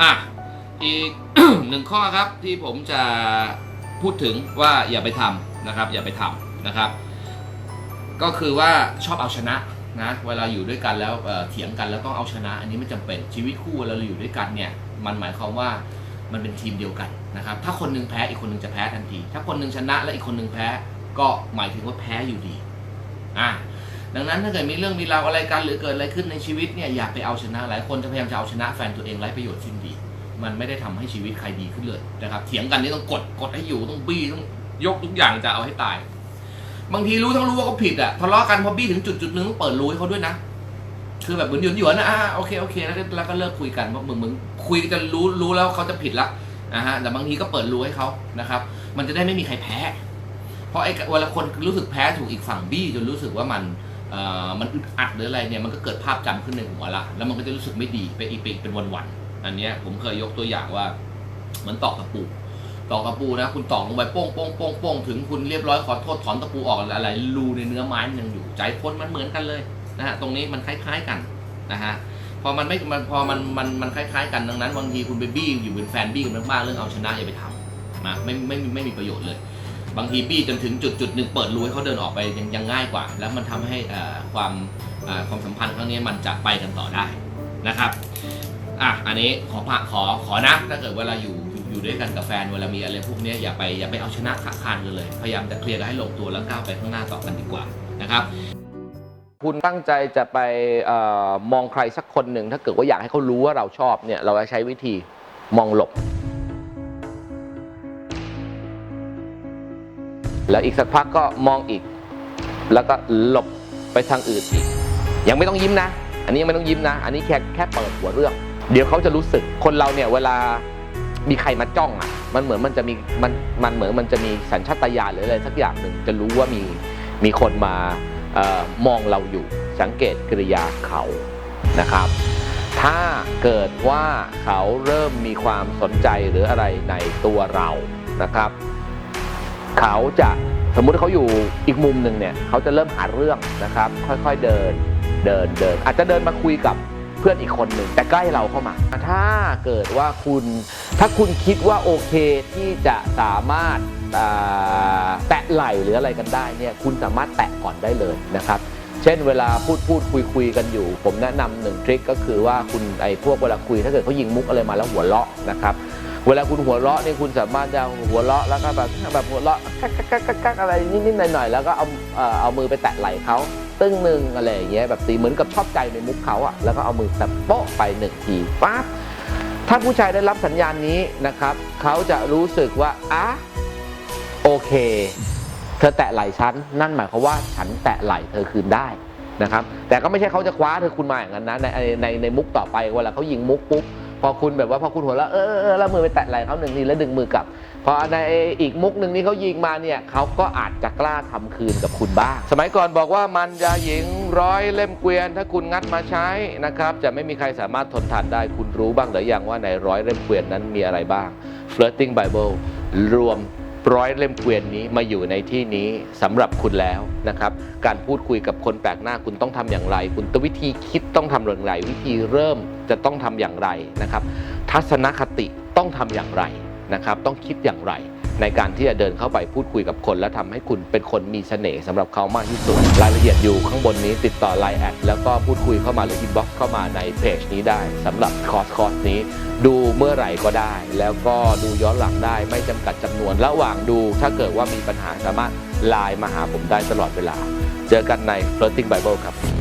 อะอีก หนึ่งข้อครับที่ผมจะพูดถึงว่าอย่าไปทำนะครับ อย่าไปทำนะครับ ก็คือว่าชอบเอาชนะนะเวลาอยู่ด้วยกันแล้วเถียงกันแล้วต้องเอาชนะ อันนี้ไม่จำเป็นชีวิตคู่เวลาเราอยู่ด้วยกันเนี่ยมันหมายความว่ามันเป็นทีมเดียวกันนะครับ ถ้าคนหนึงแพ้อีกคนหนึงจะแพ้ทันที ถ้าคนหนึงชนะและอีกคนหนึงแพ้ก็หมายถึงว่าแพ้อยู่ดีอะ ดังนั้นถ้าเกิดมีเรื่องมีราวอะไรกันหรือเกิดอะไรขึ้นในชีวิตเนี่ยอย่าไปเอาชนะหลายคนจะพยายามจะเอาชนะแฟนตัวเองไร้ประโยชน์สิ้นดี มันไม่ได้ทำให้ชีวิตใครดีขึ้นเลยนะครับเถียงกันนี่ต้องกดกดให้อยู่ต้องบี้ต้องยกทุกอย่างจะเอาให้ตาย บางทีรู้ทั้งรู้ว่าเขาผิดอะทะเลาะกันพอบี้ถึงจุดจุดหนึ่งต้องเปิดรู้ให้เขาด้วยนะคือแบบเหมือนหยวนหยวนนะอ่าโอเคโอเคแล้วก็แล้วก็เลิกคุยกันเพราะมึงมึงคุยจะรู้รู้แล้วเขาจะผิดละนะฮะแต่บางทีก็เปิดรู้ให้เขานะครับ มันจะได้ไม่มีใครแพ้ เพราะไอ้เวลาคนรู้สึกแพ้ถูกอีกฝั่งบี้จนรู้สึกว่ามัน มันอึดอัดหรืออะไรเนี่ยมันก็เกิดภาพจำขึ้นในหัวละแล้วมันก็จะรู้สึกไม่ดีไปอีกไปอีกเป็นวันๆอันนี้ผมเคยยกตัวอย่างว่าเหมือนตอกตะปูตอกตะปูนะ คุณตอกลงไปโป้งโป้งโป้งโป้งถึงคุณเรียบร้อยขอโทษถอนตะปูออกอะไรรูในเนื้อไม้มันยังอยู่ใจคนมันเหมือนกันเลยนะฮะตรงนี้มันคล้าย ๆกันนะฮะพอมันไม่มันพอมันมันมันคล้ายๆกันดังนั้นบางทีคุณไปบี้อยู่เป็นแฟนบี้กันมากๆเรื่องเอาชนะอย่าไปทำนะไม่ไม่ไม่ไม่มีประโยชน์เลย บางทีบี้จนถึงจุดจุดหนึ่งเปิดรูให้เขาเดินออกไปยังยังง่ายกว่า แล้วมันทำให้ความความสัมพันธ์ครั้งนี้มันจะไปกันต่อได้นะครับอะอันนี้ขอพระขอขอนะถ้าเกิดเวลาอยู่อยู่ด้วยกันกับแฟนเวลามีอะไรพวกนี้อย่าไปอย่าไปเอาชนะขาคานกันเลย พยายามจะเคลียร์ให้ลงตัวแล้วก้าวไปข้างหน้าต่อกันดีกว่านะครับคุณตั้งใจจะไปอมองใครสักคนหนึ่งถ้าเกิดว่าอยากให้เขารู้ว่าเราชอบเนี่ยเราจะใช้วิธีมองหลบ แล้วอีกสักพักก็มองอีก แล้วก็หลบไปทางอื่นอีก ยังไม่ต้องยิ้มนะ อันนี้ยังไม่ต้องยิ้มนะ อันนี้แค่แค่เปิดหัวเรื่อง เดี๋ยวเขาจะรู้สึกคนเราเนี่ยเวลามีใครมาจ้องอะ มันเหมือนมันจะมีมันมันเหมือนมันจะมีสัญชาตญาณหรืออะไรสักอย่างหนึ่งจะรู้ว่ามีมีคนมาออมองเราอยู่ สังเกตกริยาเขานะครับ ถ้าเกิดว่าเขาเริ่มมีความสนใจหรืออะไรในตัวเรานะครับ เขาจะสมมุติเขาอยู่อีกมุมหนึ่งเนี่ยเขาจะเริ่มหาเรื่องนะครับ ค่อยๆเดินเดินเดิน อาจจะเดินมาคุยกับเพื่อนอีกคนหนึ่งแต่ใกล้เราเข้ามา ถ้าเกิดว่าคุณถ้าคุณคิดว่าโอเคที่จะสามารถแตะไหล่หรืออะไรกันได้เนี่ยคุณสามารถแตะก่อนได้เลยนะครับ เช่นเวลาพูดพูดคุยคุยกันอยู่ ผมแนะนำหนึ่งทริคก็คือว่าคุณไอ้พวกเวลาคุยถ้าเกิดเขายิงมุกอะไรมาแล้วหัวเราะนะครับ เวลาคุณหัวเราะเนี่ยคุณสามารถจะหัวเราะแล้วก็แบบแบบหัวเราะกักกักกักกักกักอะไรนิดๆหน่อยๆแล้วก็เอาเอ่อเอามือไปแตะไหล่เขาตึ้งหนึ่งอะไรอย่างเงี้ยแบบตีเหมือนกับชอบใจในมุกเขาอะแล้วก็เอามือแบบโป๊ะไปหนึ่งทีปั๊บถ้าผู้ชายได้รับสัญญาณนี้นะครับเขาจะรู้สึกว่าอะโอเค เธอแตะไหล่ฉันนั่นหมายความว่าฉันแตะไหล่เธอคืนได้นะครับ แต่ก็ไม่ใช่เขาจะคว้าเธอคุณมาอย่างนั้นนะในในในมุกต่อไปเวลาเขายิงมุกปุ๊บ พอคุณแบบว่าพอคุณหัวเราะเออเออแล้วมือไปแตะไหล่เขาหนึ่งทีแล้วดึงมือกลับพอในอีกมุกหนึ่งนี่เขายิงมาเนี่ยเขาก็อาจจะกล้าทำคืนกับคุณบ้าง สมัยก่อนบอกว่ามันยาหญิงร้อยเล่มเกวียน ถ้าคุณงัดมาใช้นะครับจะไม่มีใครสามารถทนทานได้คุณรู้บ้างหรือยังว่าในร้อยเล่มเกวียนนั้นมีอะไรบ้าง Flirting Bible รวม ร้อยเล่มเกวียนนี้มาอยู่ในที่นี้สำหรับคุณแล้วนะครับ การพูดคุยกับคนแปลกหน้าคุณต้องทำอย่างไร คุณตวิธีคิดต้องทำอย่างไร วิธีเริ่มจะต้องทำอย่างไรนะครับ ทัศนคติต้องทำอย่างไรนะครับ ต้องคิดอย่างไร ในการที่จะเดินเข้าไปพูดคุยกับคน และทำให้คุณเป็นคนมีเสน่ห์สำหรับเขามากที่สุด รายละเอียดอยู่ข้างบนนี้ติดต่อ Line แอดแล้วก็พูดคุยเข้ามาหรืออินบ็อกซ์เข้ามาในเพจนี้ได้สำหรับคอร์สคอร์สนี้ ดูเมื่อไหร่ก็ได้ แล้วก็ดูย้อนหลังได้ไม่จำกัดจำนวน ระหว่างดูถ้าเกิดว่ามีปัญหาสามารถไลน์มาหาผมได้ตลอดเวลา เจอกันใน Floating Bible ครับ